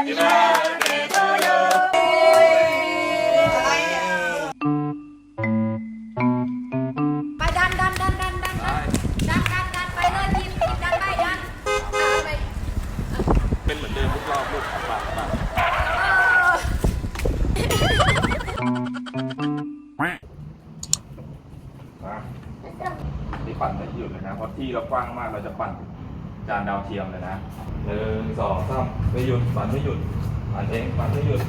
ไปดันดันดันดันดันดันดันดันดันไปเลยทีมทีมดันไปดันเอาไปเป็นเหมือนเดิมทุกรอบลูกปากปากที่ปั่นไม่หยุดเลยนะเพราะที่เรากว้างมากเราจะปั่น จานดาวเทียมเลยนะหนึ่งสองสามไม่หยุด ปั่นไม่หยุด ปั่นเอง ปั่นไม่หยุด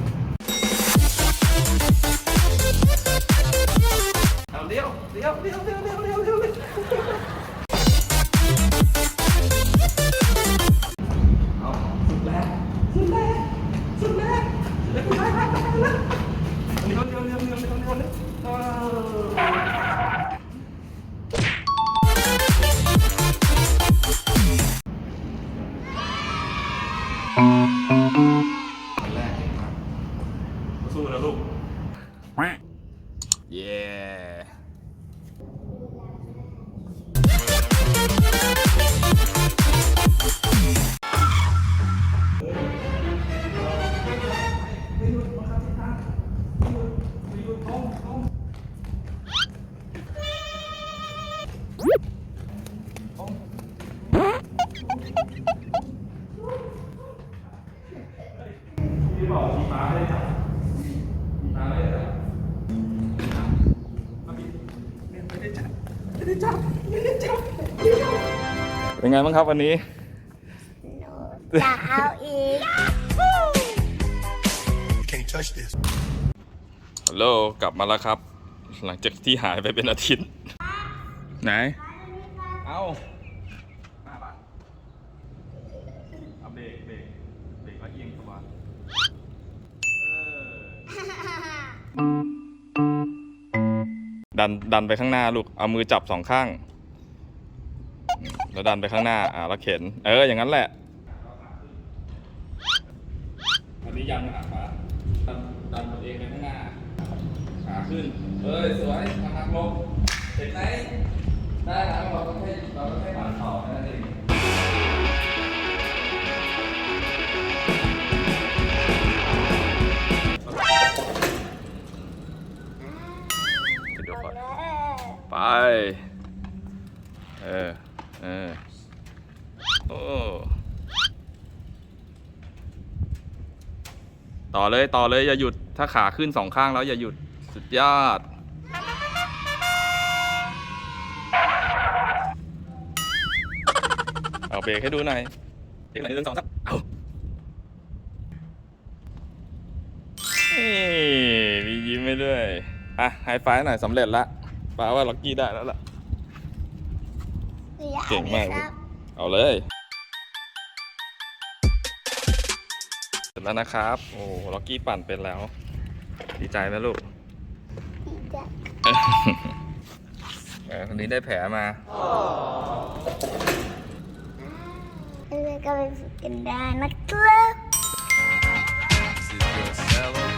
สู้นะลูกเย้ที่บอกที่ม้าไม่ได้จับ เป็นไงบ้างครับวันนี้ จะเอาอีก Can't touch this. ฮัลโหลกลับมาแล้วครับ หลังจากที่หายไปเป็นอาทิตย์ ไหน เอามาปะเอาเบรกเบรก ดันดันไปข้างหน้าลูก เอามือจับสองข้าง แล้วดันไปข้างหน้า อ่าแล้วเข็น เออ อย่างนั้นแหละ อันนี้ยันขาขวาดันดันตัวเองไปข้างหน้า ขาขึ้น เอ้ย สวยทำหักลงเห็นไหมได้แล้วเราก็แค่เราก็แค่ปั่นต่อแค่นั้นเอง เออ เออ โอ้ ต่อเลยต่อเลยอย่าหยุด ถ้าขาขึ้นสองข้างแล้วอย่าหยุด สุดยอด เอาเบรกให้ดูหน่อยเบรกหน่อยหนึ่งสองสามเอานี่มียิ้มให้ด้วย อะไฮไฟหน่อยสำเร็จละ ป้าว่าล็อกกี้ได้แล้วล่ะ เก่งมากลูกเอาเลยเสร็จแล้วนะครับ โอ้โหล็อกกี้ปั่นเป็นแล้ว ดีใจไหมลูกเออคนนี้ได้แผลมาเออก็ไปฝึกกันได้นะครับ